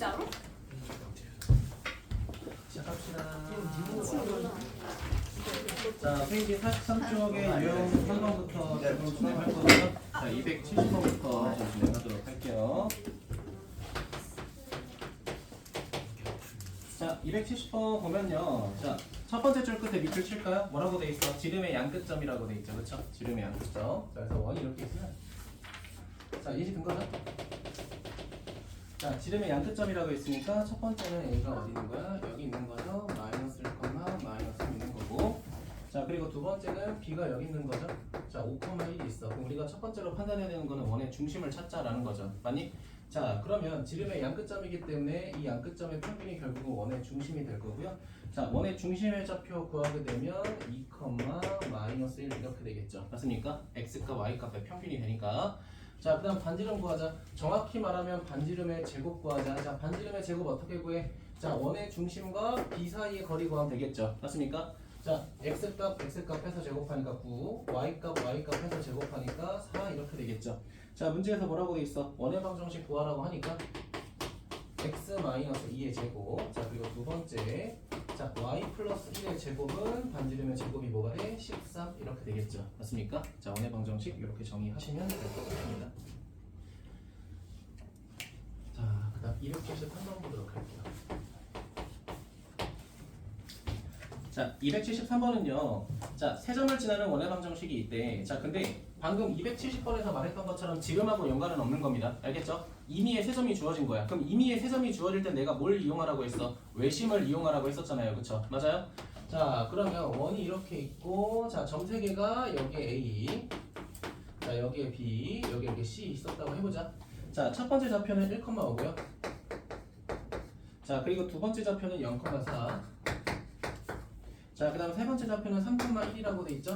진짜로? 시작합시다. 자, 페이지 43쪽에 유형 3번부터 지금 진행할 거고요. 자, 270번부터 좀 진행하도록 할게요. 자, 270번 보면요. 자, 첫 번째 줄 끝에 밑줄 칠까요? 뭐라고 돼 있어? 지름의 양끝점이라고 돼 있죠. 그렇죠? 지름의 양끝점. 자, 그래서 원이 이렇게 있으면 자, 예시 든 거죠? 자, 지름의 양끝점이라고 있으니까 첫 번째는 A가 어디 있는 거야? 여기 있는 거죠? 마이너스 1, 마이너스 3 있는 거고 자, 그리고 두 번째는 B가 여기 있는 거죠? 자, 5,1이 있어. 그럼 우리가 첫 번째로 판단해야 되는 거는 원의 중심을 찾자라는 거죠. 맞니? 자, 그러면 지름의 양끝점이기 때문에 이 양끝점의 평균이 결국은 원의 중심이 될 거고요. 자, 원의 중심의 좌표 구하게 되면 2, 마이너스 1 이렇게 되겠죠. 맞습니까? x값, y값의 평균이 되니까. 자, 그 다음 반지름 구하자. 정확히 말하면 반지름의 제곱 구하자. 자, 반지름의 제곱 어떻게 구해? 자, 원의 중심과 B 사이의 거리 구하면 되겠죠. 맞습니까? 자, x값, x값 해서 제곱하니까 9, y값, y값 해서 제곱하니까 4 이렇게 되겠죠. 자, 문제에서 뭐라고 돼 있어? 원의 방정식 구하라고 하니까 x 마이너스 2의 제곱. 자, 그리고 두 번째. 자, y 플러스 1의 제곱은 반지름의 제곱이 뭐가 돼? 13 이렇게 되겠죠. 맞습니까? 자, 원의 방정식 이렇게 정의하시면 될 것 같습니다. 자, 그다음 273번 보도록 할게요. 자, 273번은요. 자, 세 점을 지나는 원의 방정식이 있대. 자, 근데 방금 270번에서 말했던 것처럼 지름하고 연관은 없는 겁니다. 알겠죠? 임의의 세 점이 주어진 거야. 그럼 임의의 세 점이 주어질 때 내가 뭘 이용하라고 했어? 외심을 이용하라고 했었잖아요. 그쵸? 맞아요? 자, 그러면 원이 이렇게 있고, 자, 점 세 개가 여기에 A, 자, 여기에 B, 여기에 이렇게 C 있었다고 해보자. 자, 첫 번째 좌표는 1,5고요. 자, 그리고 두 번째 좌표는 0,4. 자, 그 다음 세 번째 좌표는 3,1이라고 돼 있죠?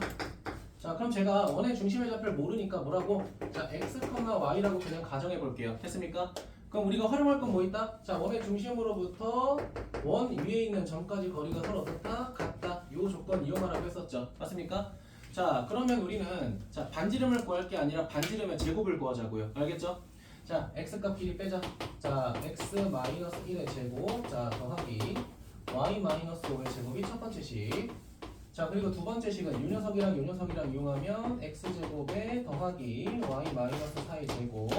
자, 그럼 제가 원의 중심의 좌표를 모르니까 뭐라고? 자, x, y라고 그냥 가정해 볼게요. 됐습니까? 그럼 우리가 활용할 건 뭐 있다? 자, 원의 중심으로부터 원 위에 있는 점까지 거리가 서로 어떻다? 같다. 요 조건 이용하라고 했었죠. 맞습니까? 자, 그러면 우리는 자, 반지름을 구할 게 아니라 반지름의 제곱을 구하자고요. 알겠죠? 자, x값 길이 빼자. 자, x 마이너스 1의 제곱. 자, 더하기 y 마이너스 5의 제곱이 첫 번째 식. 자 그리고 두 번째 식은 요 녀석이랑 요 녀석이랑 이용하면 x제곱에 더하기 y 마이너스 4의 제곱.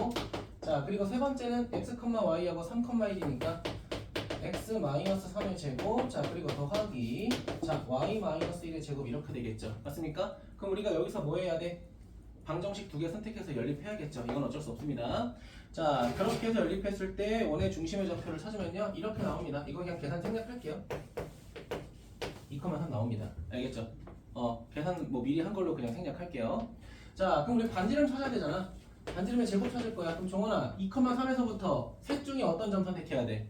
자 그리고 세 번째는 x, y하고 3, 1이니까 x 마이너스 3의 제곱. 자 그리고 더하기. 자 y 마이너스 1의 제곱 이렇게 되겠죠. 맞습니까? 그럼 우리가 여기서 뭐 해야 돼? 방정식 두 개 선택해서 연립해야겠죠. 이건 어쩔 수 없습니다. 자 그렇게 해서 연립했을 때 원의 중심의 좌표를 찾으면요. 이렇게 나옵니다. 이거 그냥 계산 생략할게요 2,3 나옵니다. 알겠죠? 어, 계산 뭐 미리 한 걸로 그냥 생략할게요. 자, 그럼 우리 반지름 찾아야 되잖아. 반지름의 제곱 찾을 거야. 그럼 정원아, 2,3에서부터 셋 중에 어떤 점 선택해야 돼?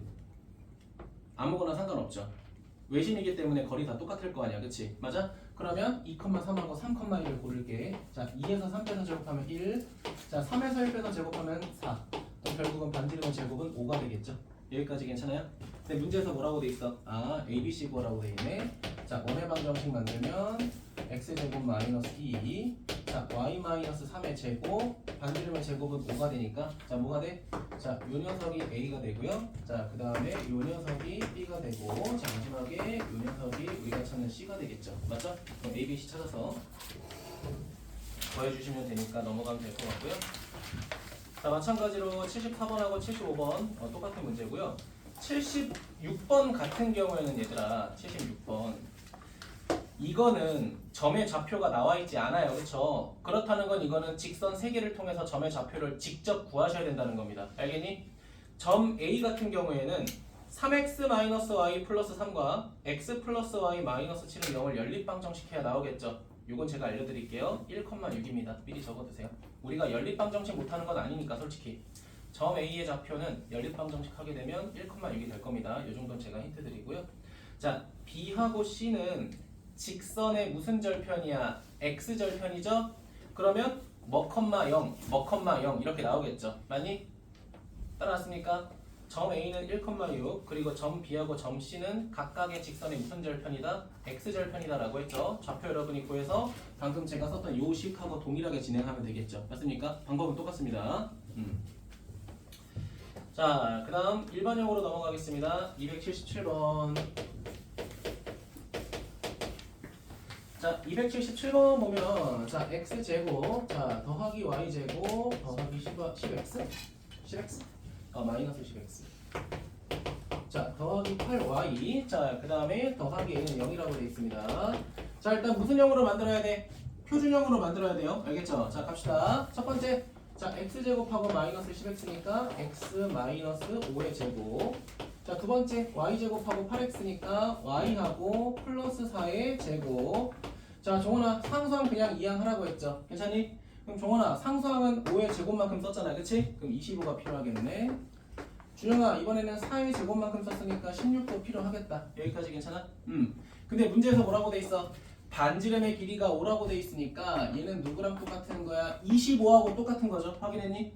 아무거나 상관없죠. 외심이기 때문에 거리 다 똑같을 거 아니야, 그치? 맞아? 그러면 2,3하고 3,1을 고를게. 자, 2에서 3 빼서 제곱하면 1. 자, 3에서 1 빼서 제곱하면 4. 그럼 결국은 반지름의 제곱은 5가 되겠죠? 여기까지 괜찮아요? 근데 문제에서 뭐라고 돼 있어? 아, A, B, C 구하라고 돼 있네. 자, 원의 방정식 만들면 x제곱 마이너스 2 자, y 마이너스 3의 제곱 반지름의 제곱은 5가 되니까 자, 뭐가 돼? 자, 요 녀석이 A가 되고요. 자, 그 다음에 요 녀석이 B가 되고 자, 마지막에 요 녀석이 우리가 찾는 C가 되겠죠. 맞죠? 그럼 A, B, C 찾아서 구해주시면 되니까 넘어가면 될 것 같고요. 자, 마찬가지로 74번하고 75번 어, 똑같은 문제고요. 76번 같은 경우에는 얘들아 76번. 이거는 점의 좌표가 나와 있지 않아요. 그렇죠 그렇다는 건 이거는 직선 세 개를 통해서 점의 좌표를 직접 구하셔야 된다는 겁니다. 알겠니? 점 A 같은 경우에는 3x-y 플러스 3과 x 플러스 y 마이너스 7은 0을 연립방정식해야 나오겠죠 이건 제가 알려드릴게요 1,6입니다 미리 적어두세요 우리가 연립방 정식 못하는 건 아니니까 솔직히 점 A의 좌표는 연립방 정식 하게 되면 1,6이 될 겁니다. 이 정도는 제가 힌트 드리고요. 자, B하고 C는 직선의 무슨 절편이야? X 절편이죠? 그러면 뭐, 0, 뭐, 0 이렇게 나오겠죠. 맞니? 따라왔습니까? 점 A는 1,6 그리고 점 B하고 점 C는 각각의 직선의 무슨 절편이다? X 절편이다 라고 했죠. 좌표 여러분이 구해서 방금 제가 썼던 요 식하고 동일하게 진행하면 되겠죠. 맞습니까? 방법은 똑같습니다. 음. 자, 그 다음 일반형으로 넘어가겠습니다. 277번. 자, 277번 보면 자, x제곱, 자, 더하기 y제곱, 더하기 10, 10x? 10x? 어, 마이너스 10x. 자, 더하기 8y. 자, 그 다음에 더하기 a는 0이라고 되어 있습니다. 자, 일단 무슨 형으로 만들어야 돼? 표준형으로 만들어야 돼요. 알겠죠? 자, 갑시다. 첫 번째, 자, x제곱하고 마이너스 10x니까 x 마이너스 5의 제곱. 자, 두 번째, y제곱하고 8x니까 y하고 플러스 4의 제곱. 자, 종원아, 상수항 그냥 이항하라고 했죠. 괜찮니? 그럼 종원아, 상수항은 5의 제곱만큼 썼잖아. 그치? 그럼 25가 필요하겠네. 준영아, 이번에는 4의 제곱만큼 썼으니까 16도 필요하겠다. 여기까지 괜찮아? 음. 근데 문제에서 뭐라고 돼 있어? 반지름의 길이가 5라고 돼 있으니까 얘는 누구랑 똑같은 거야? 25하고 똑같은 거죠. 확인했니?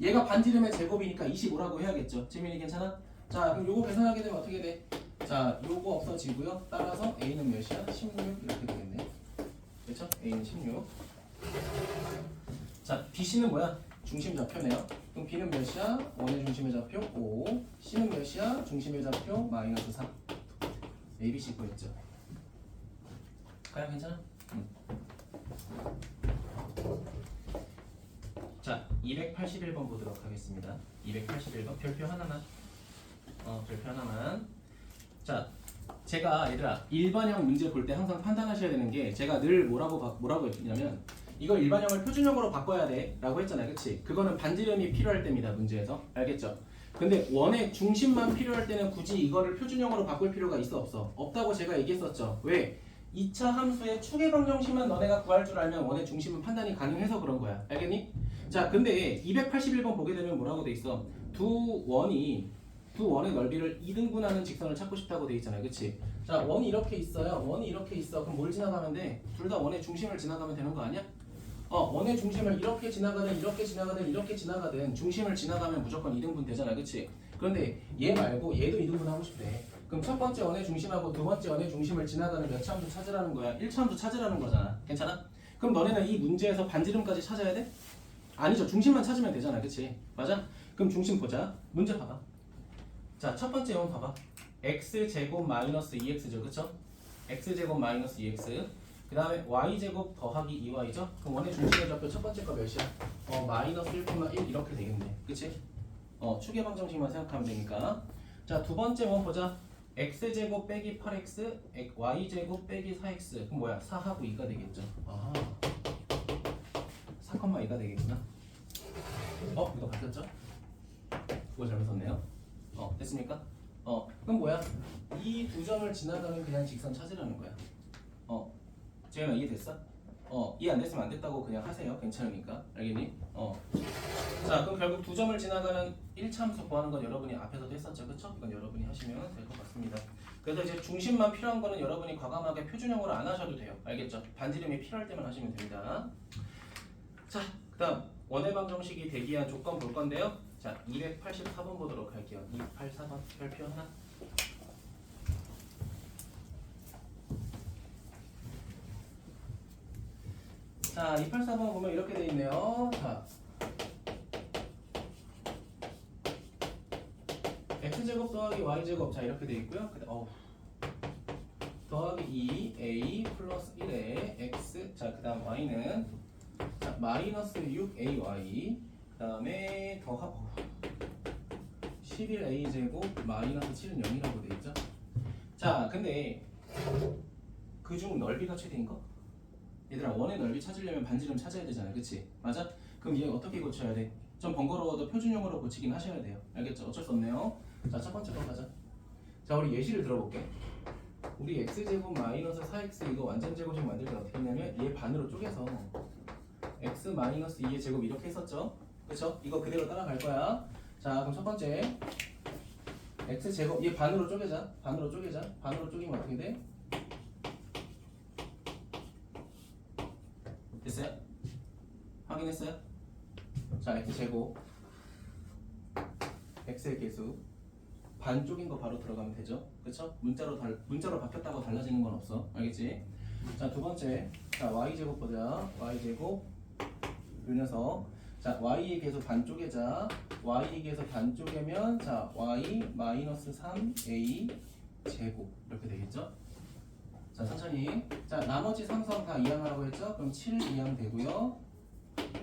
얘가 반지름의 제곱이니까 25라고 해야겠죠. 지민이 괜찮아? 자, 그럼 요거 계산하게 되면 어떻게 돼? 자, 요거 없어지고요. 따라서 A는 몇이야? 16 이렇게 되겠네. 그렇죠? A는 16. 자, BC는 뭐야? 중심 좌표네요. 그럼 B는 몇이야? 원의 중심의 좌표 5. C는 몇이야? 중심의 좌표 마이너스 4. A, B, C 구했죠. 가요 괜찮아? 응. 자, 281번 보도록 하겠습니다. 281번 별표 하나만. 어, 별표 하나만. 자, 제가 얘들아 일반형 문제 볼 때 항상 판단하셔야 되는 게 제가 늘 뭐라고 바- 뭐라고 했냐면 이걸 일반형을 표준형으로 바꿔야 돼 라고 했잖아요. 그렇지? 그거는 반지름이 필요할 때입니다. 문제에서. 알겠죠? 근데 원의 중심만 필요할 때는 굳이 이거를 표준형으로 바꿀 필요가 있어 없어? 없다고 제가 얘기했었죠. 왜? 2차 함수의 축의 방정식만 너네가 구할 줄 알면 원의 중심은 판단이 가능해서 그런 거야. 알겠니? 자, 근데 281번 보게 되면 뭐라고 돼 있어? 두 원이 두 원의 넓이를 2등분하는 직선을 찾고 싶다고 돼 있잖아요. 그치? 자, 원이 이렇게 있어요. 원이 이렇게 있어. 그럼 뭘 지나가면 돼? 둘 다 원의 중심을 지나가면 되는 거 아니야? 어, 원의 중심을 이렇게 지나가든 이렇게 지나가든 이렇게 지나가든 중심을 지나가면 무조건 2등분 되잖아. 그치? 그런데 얘 말고 얘도 2등분 하고 싶대. 그럼 첫 번째 원의 중심하고 두 번째 원의 중심을 지나가는 몇 차함수 찾으라는 거야? 1차함수 찾으라는 거잖아. 괜찮아? 그럼 너네는 이 문제에서 반지름까지 찾아야 돼? 아니죠. 중심만 찾으면 되잖아. 그치? 맞아? 그럼 중심 보자. 문제 봐봐. 자, 첫 번째 원 봐봐. x제곱 마이너스 2x죠. 그쵸? x제곱 마이너스 2x 그 다음에 y제곱 더하기 2y죠? 그럼 원의 중심의 좌표 첫 번째 거 몇이야? 어, 마이너스 1,1 이렇게 되겠네. 그치? 어, 축의 방정식만 생각하면 되니까. 자, 두 번째 원 보자. x제곱 빼기 8x, y제곱 빼기 4x. 그럼 뭐야? 4하고 2가 되겠죠. 아. 4,2가 되겠구나. 어, 이거 바뀌었죠? 그거 잘못 썼네요. 어, 됐습니까? 어, 그럼 뭐야? 이 두 점을 지나가는 그냥 직선 찾으라는 거야. 어, 재현아 이해 됐어? 어, 이해 안 됐으면 안 됐다고 그냥 하세요. 괜찮으니까. 알겠니? 어. 자, 그럼 결국 두 점을 지나가는 1차함수 구하는 건 여러분이 앞에서도 했었죠. 그쵸? 이건 여러분이 하시면 될 것 같습니다. 그래서 이제 중심만 필요한 거는 여러분이 과감하게 표준형으로 안 하셔도 돼요. 알겠죠? 반지름이 필요할 때만 하시면 됩니다. 자, 그 다음 원의 방정식이 대기한 조건 볼 건데요. 자, 284번 보도록 할게요. 284번 별표 하나. 자, 284번 보면 이렇게 돼 있네요. 자, x제곱 더하기 y제곱 자 이렇게 돼 있고요. 근데 어우 더하기 2a 플러스 1에 x 자 그다음 y는 자 마이너스 6ay 그다음에 어우, 11a 제곱 마이너스 7은 0이라고 돼 있죠. 자 근데 그중 넓이가 최대인 거? 얘들아 원의 넓이 찾으려면 반지름 찾아야 되잖아 그치? 맞아? 그럼 얘 어떻게 고쳐야 돼? 좀 번거로워도 표준형으로 고치긴 하셔야 돼요 알겠죠? 어쩔 수 없네요 자 첫 번째 거 가자 자 우리 예시를 들어볼게 우리 x제곱 마이너스 4x 이거 완전 제곱식 만들 때 어떻게 했냐면 얘 반으로 쪼개서 x 마이너스 2의 제곱 이렇게 했었죠? 그쵸? 이거 그대로 따라갈 거야 자 그럼 첫 번째 x 제곱 얘 반으로 쪼개자 반으로 쪼개자 반으로 쪼개면 어떻게 돼? 됐어요? 확인했어요? 자, x 제곱 x의 개수 반쪽인 거 바로 들어가면 되죠? 그렇죠? 문자로 달 문자로 바뀌었다고 달라지는 건 없어. 알겠지? 자, 두 번째. 자, y 제곱 보자. y 제곱 요 녀석. 자, y의 개수 반쪽에자 y에서 반쪽이면 자 y 마이너스 3a 제곱 이렇게 되겠죠? 자 천천히 자 나머지 삼성 다 이항하라고 했죠? 그럼 7 이항 되고요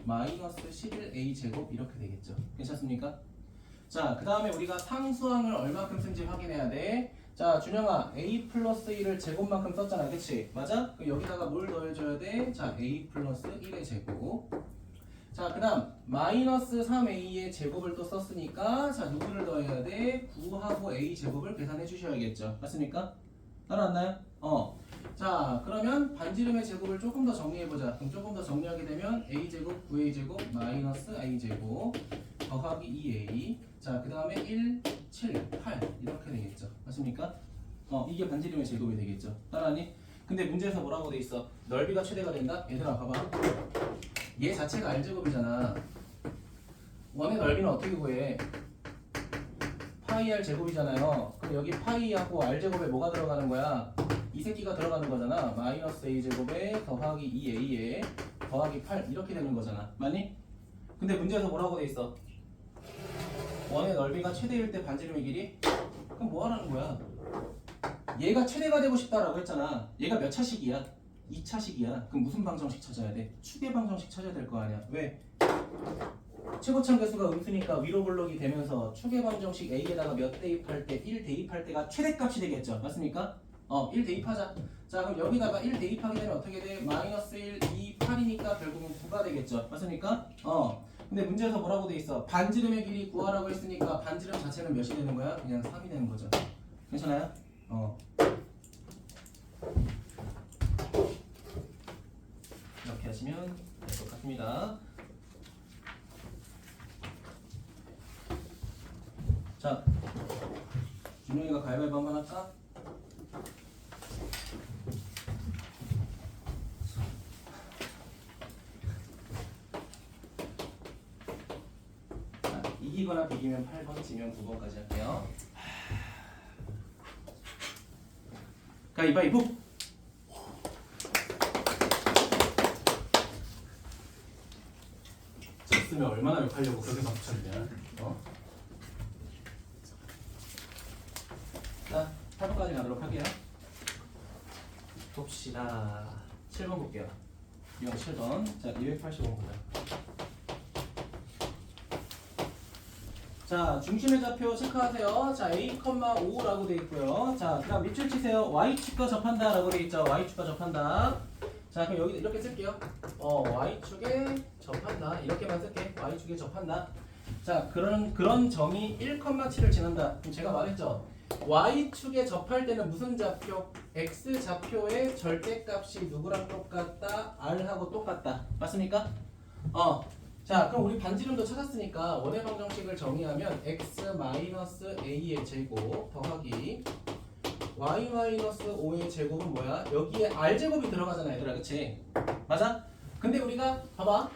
마이너스 11a 제곱 이렇게 되겠죠 괜찮습니까? 자그 다음에 우리가 상수항을 얼마큼 쓴지 확인해야 돼. 자 준영아 a 플러스 1을 제곱만큼 썼잖아 그치? 맞아? 그럼 여기다가 뭘 더해줘야 돼? 자 a 플러스 1의 제곱 자, 그 다음 마이너스 3a의 제곱을 또 썼으니까 자, 누구를 더해야 돼? 9하고 a 제곱을 계산해 주셔야겠죠. 맞습니까? 따라왔나요? 어. 자, 그러면 반지름의 제곱을 조금 더 정리해보자. 그럼 조금 더 정리하게 되면 a 제곱, 9a 제곱, 마이너스 a 제곱 더하기 2a 자, 그 다음에 1, 7, 8 이렇게 되겠죠. 맞습니까? 어, 이게 반지름의 제곱이 되겠죠. 따라하니? 근데 문제에서 뭐라고 돼 있어? 넓이가 최대가 된다? 얘들아 봐봐. 얘 자체가 R제곱이잖아. 원의 넓이는 어떻게 구해? 파이 R 제곱이잖아요. 그럼 여기 파이하고 R 제곱에 뭐가 들어가는 거야? 이 새끼가 들어가는 거잖아. 마이너스 A 제곱에 더하기 2A에 더하기 8 이렇게 되는 거잖아. 맞니? 근데 문제에서 뭐라고 돼 있어? 원의 넓이가 최대일 때 반지름의 길이? 그럼 뭐 하라는 거야? 얘가 최대가 되고 싶다라고 했잖아. 얘가 몇 차식이야? 2차식이야. 그럼 무슨 방정식 찾아야 돼? 추계 방정식 찾아야 될 거 아니야. 왜? 최고참 개수가 음수니까 위로 블록이 되면서 추계 방정식 A에다가 몇 대입할 때 1 대입할 때가 최대값이 되겠죠. 맞습니까? 어, 1 대입하자. 자, 그럼 여기다가 1 대입하게 되면 어떻게 돼? 마이너스 1, 2, 8이니까 결국은 9가 되겠죠. 맞습니까? 어. 근데 문제에서 뭐라고 돼 있어? 반지름의 길이 구하라고 했으니까 반지름 자체는 몇이 되는 거야? 그냥 3이 되는 거죠. 괜찮아요? 어. 이렇게 하시면 될 것 같습니다. 자, 준영이가 가위바위보 한번 할까? 자, 이기거나 비기면 8번, 지면 9번까지 할게요. 가위바위보! 졌으면 얼마나 욕하려고 그렇게 박쳤냐 어? 자 8번까지 가도록 할게요 봅시다. 7번 볼게요. 이건 7번. 자 285번 보자. 자 중심의 좌표 체크하세요. 자 A,5라고 돼 있고요. 자 그다음 밑줄 치세요. Y축과 접한다 라고 돼 있죠. Y축과 접한다. 자 그럼 여기 이렇게 쓸게요. 어 Y축에 접한다. 이렇게만 쓸게. Y축에 접한다. 자 그런 그런 점이 1,7을 지난다. 그럼 제가 말했죠. Y축에 접할 때는 무슨 좌표 X 좌표의 절대값이 누구랑 똑같다 R하고 똑같다 맞습니까? 어 자 그럼 우리 반지름도 찾았으니까 원의 방정식을 정의하면 x-a의 제곱 더하기 y-5의 제곱은 뭐야? 여기에 r제곱이 들어가잖아 얘들아 그치? 맞아? 근데 우리가 봐봐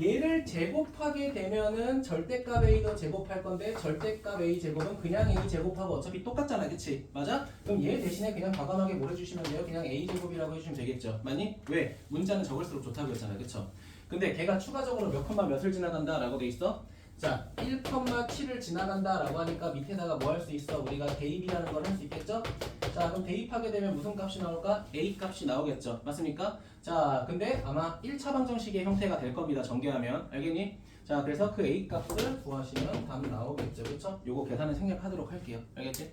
얘를 제곱하게 되면은 절대값 a도 제곱할 건데 절대값 a 제곱은 그냥 a 제곱하고 어차피 똑같잖아 그치? 맞아? 그럼 얘 대신에 그냥 과감하게 뭘 해주시면 돼요? 그냥 a 제곱이라고 해주시면 되겠죠 맞니? 왜? 문자는 적을수록 좋다고 했잖아 그쵸? 근데 걔가 추가적으로 몇 컴마 몇을 지나간다 라고 돼 있어? 자, 1,7을 지나간다 라고 하니까 밑에다가 뭐 할 수 있어? 우리가 대입이라는 걸 할 수 있겠죠? 자, 그럼 대입하게 되면 무슨 값이 나올까? A 값이 나오겠죠. 맞습니까? 자, 근데 아마 1차 방정식의 형태가 될 겁니다. 전개하면. 알겠니? 자, 그래서 그 A 값을 구하시면 답 나오겠죠. 그쵸? 요거 계산을 생략하도록 할게요. 알겠지?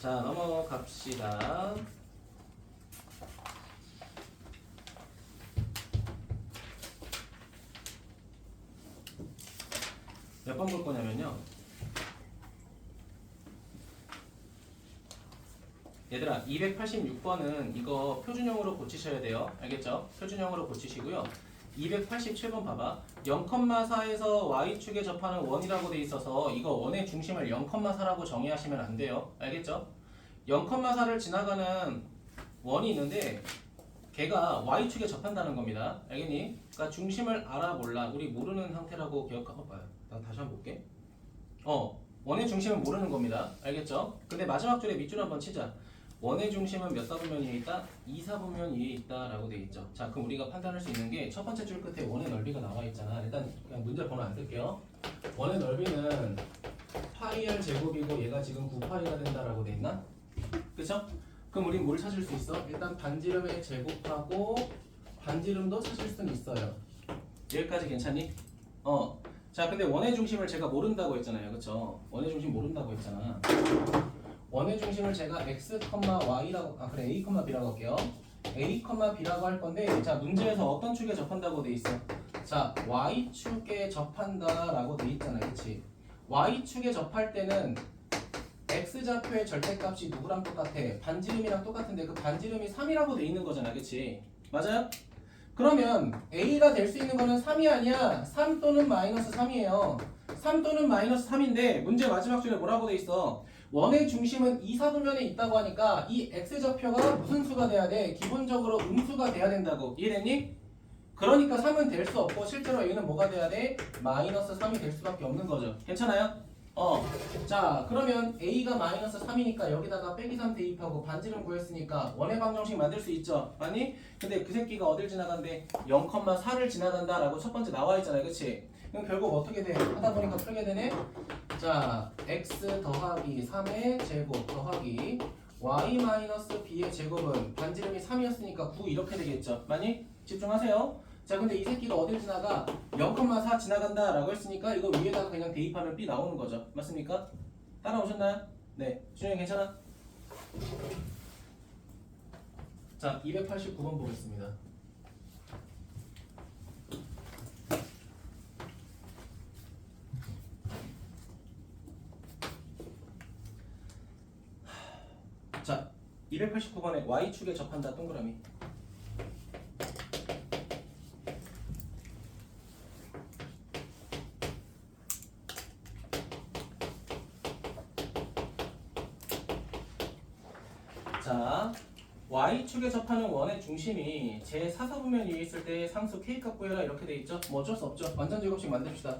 자, 넘어갑시다. 몇 번 볼 거냐면요. 얘들아, 286번은 이거 표준형으로 고치셔야 돼요. 알겠죠? 표준형으로 고치시고요. 287번 봐봐. 0,4에서 y축에 접하는 원이라고 돼 있어서 이거 원의 중심을 0,4라고 정의하시면 안 돼요. 알겠죠? 0,4를 지나가는 원이 있는데 걔가 y축에 접한다는 겁니다. 알겠니? 그러니까 중심을 알아 몰라. 우리 모르는 상태라고 기억하고 봐요. 나 다시 한번 볼게. 어, 원의 중심은 모르는 겁니다. 알겠죠? 근데 마지막 줄에 밑줄 한번 치자. 원의 중심은 몇 사분면 위에 있다? 2사분면 위에 있다라고 돼 있죠. 자, 그럼 우리가 판단할 수 있는 게 첫 번째 줄 끝에 원의 넓이가 나와 있잖아. 일단 그냥 문제 번호 안 쓸게요. 원의 넓이는 파이 r 제곱이고 얘가 지금 9파이가 된다라고 돼 있나? 그쵸? 그럼 우리 뭘 찾을 수 있어? 일단 반지름의 제곱하고 반지름도 찾을 수는 있어요. 여기까지 괜찮니? 어. 자, 근데 원의 중심을 제가 모른다고 했잖아요. 그쵸? 원의 중심 모른다고 했잖아. 원의 중심을 제가 x, y라고 아 그래 a, b라고 할게요. a, b라고 할 건데 자 문제에서 어떤 축에 접한다고 돼 있어? 자 y 축에 접한다라고 돼 있잖아, 그렇지? y 축에 접할 때는 x 좌표의 절대값이 누구랑 똑같아? 반지름이랑 똑같은데 그 반지름이 3이라고 돼 있는 거잖아, 그렇지? 맞아요? 그러면 a가 될 수 있는 거는 3이 아니야. 3 또는 마이너스 3이에요. 3 또는 마이너스 3인데 문제 마지막 줄에 뭐라고 돼 있어? 원의 중심은 이 사분면에 있다고 하니까 이 x 좌표가 무슨 수가 돼야 돼? 기본적으로 음수가 돼야 된다고 이해됐니? 그러니까 3은 될 수 없고 실제로 얘는 뭐가 돼야 돼? 마이너스 3이 될 수밖에 없는 거죠 괜찮아요? 어. 자 그러면 a가 마이너스 3이니까 여기다가 빼기 3 대입하고 반지름 구했으니까 원의 방정식 만들 수 있죠 맞니? 근데 그 새끼가 어딜 지나간대? 0,4를 지나간다 라고 첫 번째 나와 있잖아요 그치? 그럼 결국 어떻게 돼? 하다 보니까 풀게 되네? 자, x 더하기 3의 제곱 더하기 y 마이너스 b의 제곱은 반지름이 3이었으니까 9 이렇게 되겠죠. 많이 집중하세요. 자, 근데 이 새끼가 어딜 지나가? 0,4 지나간다 라고 했으니까 이거 위에다가 그냥 대입하면 b 나오는 거죠. 맞습니까? 따라오셨나요? 네. 준영이 괜찮아? 자, 289번 보겠습니다. 자, 289번에 y축에 접한다 동그라미. 자, y축에 접하는 원의 중심이 제 사사분면 위에 있을 때 상수 k값 구해라 이렇게 돼 있죠? 뭐 어쩔 수 없죠. 완전 제곱식 만듭시다.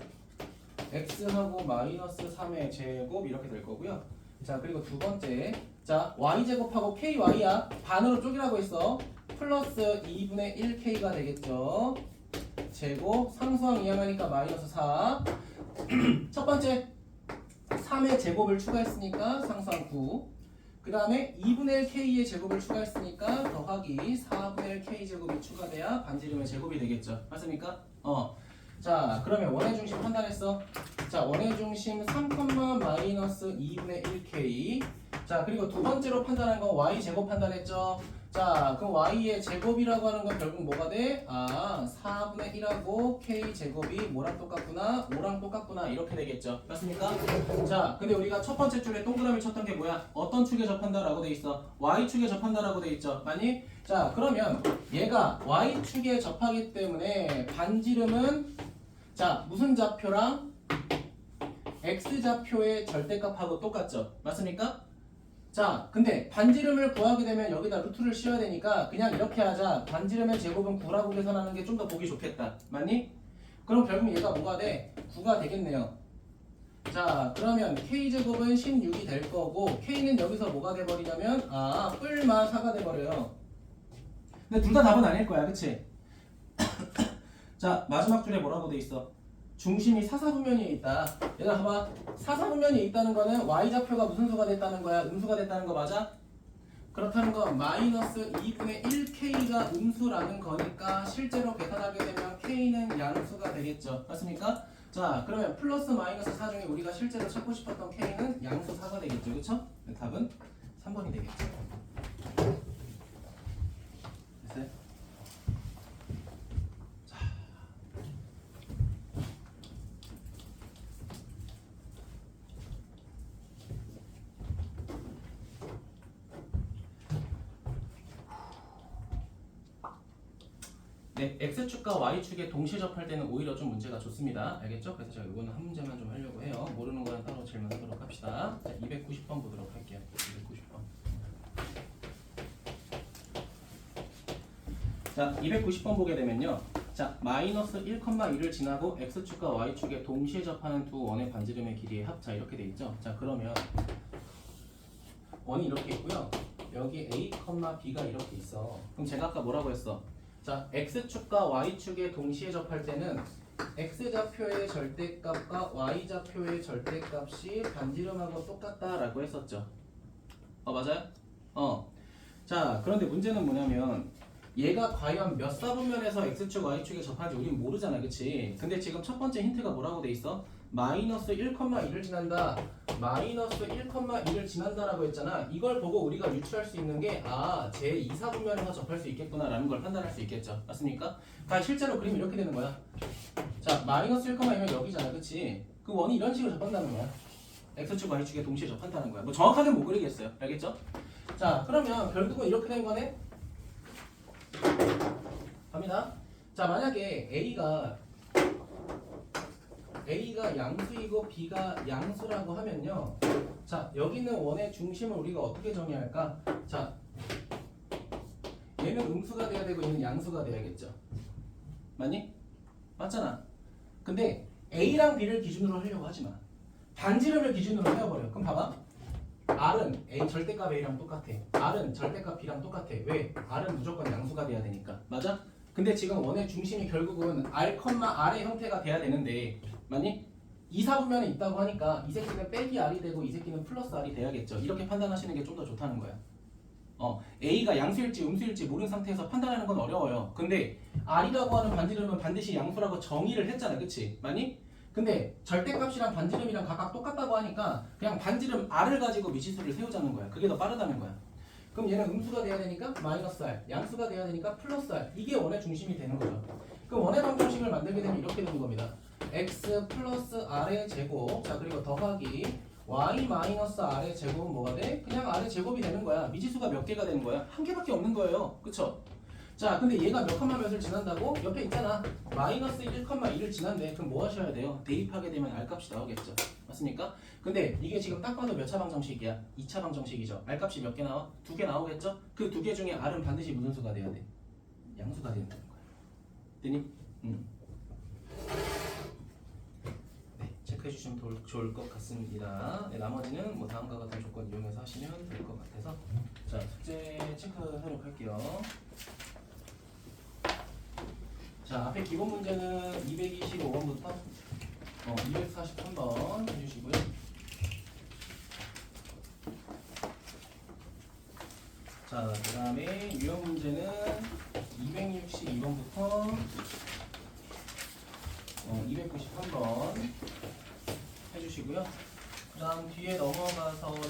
x하고 마이너스 3의 제곱 이렇게 될 거고요. 자 그리고 두 번째 자 y 제곱하고 ky야 반으로 쪼개라고 했어. 플러스 2분의 1k가 되겠죠. 제곱 상수항 이항하니까 마이너스 4 첫 번째 3의 제곱을 추가했으니까 상수항 9 그 다음에 2분의 1k의 제곱을 추가했으니까 더하기 4분의 1 k 제곱이 추가돼야 반지름의 제곱이 되겠죠. 맞습니까? 어. 자 그러면 원의 중심 판단했어. 자 원의 중심 3, 마이너스 2분의 1k 자 그리고 두 번째로 판단한 건 y 제곱 판단했죠 자 그럼 y의 제곱이라고 하는 건 결국 뭐가 돼? 아 4분의 1하고 k 제곱이 뭐랑 똑같구나 5랑 똑같구나 이렇게 되겠죠 맞습니까? 자 근데 우리가 첫 번째 줄에 동그라미 쳤던 게 뭐야? 어떤 축에 접한다라고 돼 있어 y축에 접한다라고 돼 있죠 맞니? 자 그러면 얘가 y축에 접하기 때문에 반지름은 자 무슨 좌표랑 x 좌표의 절대값하고 똑같죠 맞습니까? 자 근데 반지름을 구하게 되면 여기다 루트를 씌워야 되니까 그냥 이렇게 하자 반지름의 제곱은 9라고 계산하는 게 좀 더 보기 좋겠다 맞니? 그럼 결국 얘가 뭐가 돼? 9가 되겠네요 자 그러면 k제곱은 16이 될 거고 k는 여기서 뭐가 돼버리냐면 아 뿔마 4가 돼버려요 근데 둘 다 답은 아닐 거야 그치? 자 마지막 줄에 뭐라고 돼 있어? 중심이 사사분면에 있다. 얘들아 봐봐. 사사분면에 있다는 거는 y 좌표가 무슨 수가 됐다는 거야? 음수가 됐다는 거 맞아? 그렇다는 건 마이너스 2분의 1k가 음수라는 거니까 실제로 계산하게 되면 k는 양수가 되겠죠. 맞습니까? 자 그러면 플러스 마이너스 4 중에 우리가 실제로 찾고 싶었던 k는 양수 4가 되겠죠. 네, 답은 3번이 되겠죠. 됐어요? 네, x축과 y축에 동시에 접할 때는 오히려 좀 문제가 좋습니다. 알겠죠? 그래서 제가 이거는 한 문제만 좀 하려고 해요. 모르는 거는 따로 질문하도록 합시다. 자, 290번 보도록 할게요. 290번. 자, 290번 보게 되면요. 자, 마이너스 1,1을 지나고 x축과 y축에 동시에 접하는 두 원의 반지름의 길이의 합. 자, 이렇게 돼 있죠? 자, 그러면 원이 이렇게 있고요. 여기 A, B가 이렇게 있어. 그럼 제가 아까 뭐라고 했어? 자, x축과 y축에 동시에 접할 때는 x좌표의 절대값과 y좌표의 절대값이 반지름하고 똑같다라고 했었죠. 어, 맞아요? 어. 자, 그런데 문제는 뭐냐면 얘가 과연 몇 사분면에서 x축, y축에 접하는지 우린 모르잖아, 그치? 근데 지금 첫 번째 힌트가 뭐라고 돼 있어? 마이너스 1,1을 지난다. 마이너스 1,1을 지난다라고 했잖아. 이걸 보고 우리가 유추할 수 있는 게 아, 제 2, 4분면에서 접할 수 있겠구나 라는 걸 판단할 수 있겠죠. 맞습니까? 아, 실제로 그림이 이렇게 되는 거야. 자, 마이너스 1,1면 여기잖아. 그치? 그 원이 이런 식으로 접한다는 거야. x축, y축에 동시에 접한다는 거야. 뭐 정확하게 못 그리겠어요. 알겠죠? 자, 그러면 결국은 이렇게 된 거네. 갑니다. 자, 만약에 A가 A가 양수이고 B가 양수라고 하면요. 자, 여기 있는 원의 중심을 우리가 어떻게 정의할까? 자, 얘는 음수가 돼야 되고 얘는 양수가 돼야겠죠. 맞니? 맞잖아. 근데 A랑 B를 기준으로 하려고 하지 마. 반지름을 기준으로 해버려. 그럼 봐봐. R은 A 절대값 A랑 똑같아. R은 절대값 B랑 똑같아. 왜? R은 무조건 양수가 돼야 되니까. 맞아? 근데 지금 원의 중심이 결국은 R, R의 형태가 돼야 되는데 2, 4분면에 있다고 하니까 이 새끼는 빼기 R이 되고 이 새끼는 플러스 R이 돼야겠죠. 이렇게 판단하시는 게 좀 더 좋다는 거야. 어, A가 양수일지 음수일지 모르는 상태에서 판단하는 건 어려워요. 근데 R이라고 하는 반지름은 반드시 양수라고 정의를 했잖아. 그치? 맞니? 근데 절대값이랑 반지름이랑 각각 똑같다고 하니까 그냥 반지름 R을 가지고 미지수를 세우자는 거야. 그게 더 빠르다는 거야. 그럼 얘는 음수가 돼야 되니까 마이너스 R, 양수가 돼야 되니까 플러스 R. 이게 원의 중심이 되는 거죠. 그럼 원의 방정식을 만들게 되면 이렇게 되는 겁니다. X 플러스 r의 제곱, 자 그리고 더하기 y 마이너스 r의 제곱은 뭐가 돼? 그냥 r의 제곱이 되는 거야. 미지수가 몇 개가 되는 거야? 한 개밖에 없는 거예요. 그쵸? 자, 근데 얘가 몇 컴마 몇을 지난다고? 옆에 있잖아. 마이너스 1,1을 지난데 그럼 뭐 하셔야 돼요? 대입하게 되면 r 값이 나오겠죠. 맞습니까? 근데 이게 지금 딱 봐도 몇 차 방정식이야? 2차 방정식이죠. r 값이 몇 개 나와? 두 개 나오겠죠? 그 두 개 중에 r은 반드시 무슨 수가 돼야 돼? 양수가 된다는 거야. 되니? 음. 네, 체크해 주시면 좋을 것 같습니다. 네, 나머지는 뭐 다음과 같은 조건 이용해서 하시면 될 것 같아서 자, 숙제 체크하도록 할게요. 자, 앞에 기본 문제는 225번부터 어, 243번 해주시고요. 자, 그 다음에 유형 문제는 262번부터 어, 293번 해주시고요. 그 다음 뒤에 넘어가서는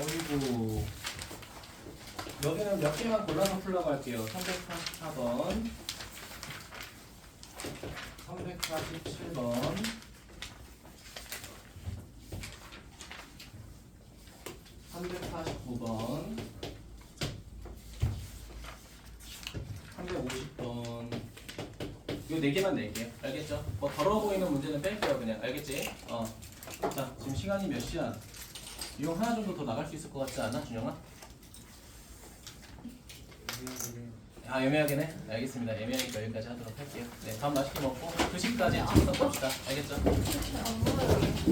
어이구 여기는 몇 개만 골라서 풀라고 할게요. 344번 347번 349번 350번 이거 네 개만 낼게요. 알겠죠? 뭐 더러워 보이는 문제는 뺄게요. 그냥 알겠지? 어. 자, 지금 시간이 몇 시야? 이거 하나 정도 더 나갈 수 있을 것 같지 않아, 준영아? 아, 애매하게네. 알겠습니다. 애매하니까 여기까지 하도록 할게요. 네, 밥 맛있게 먹고 그 시까지 참석 봅시다. 알겠죠? 안 보여요.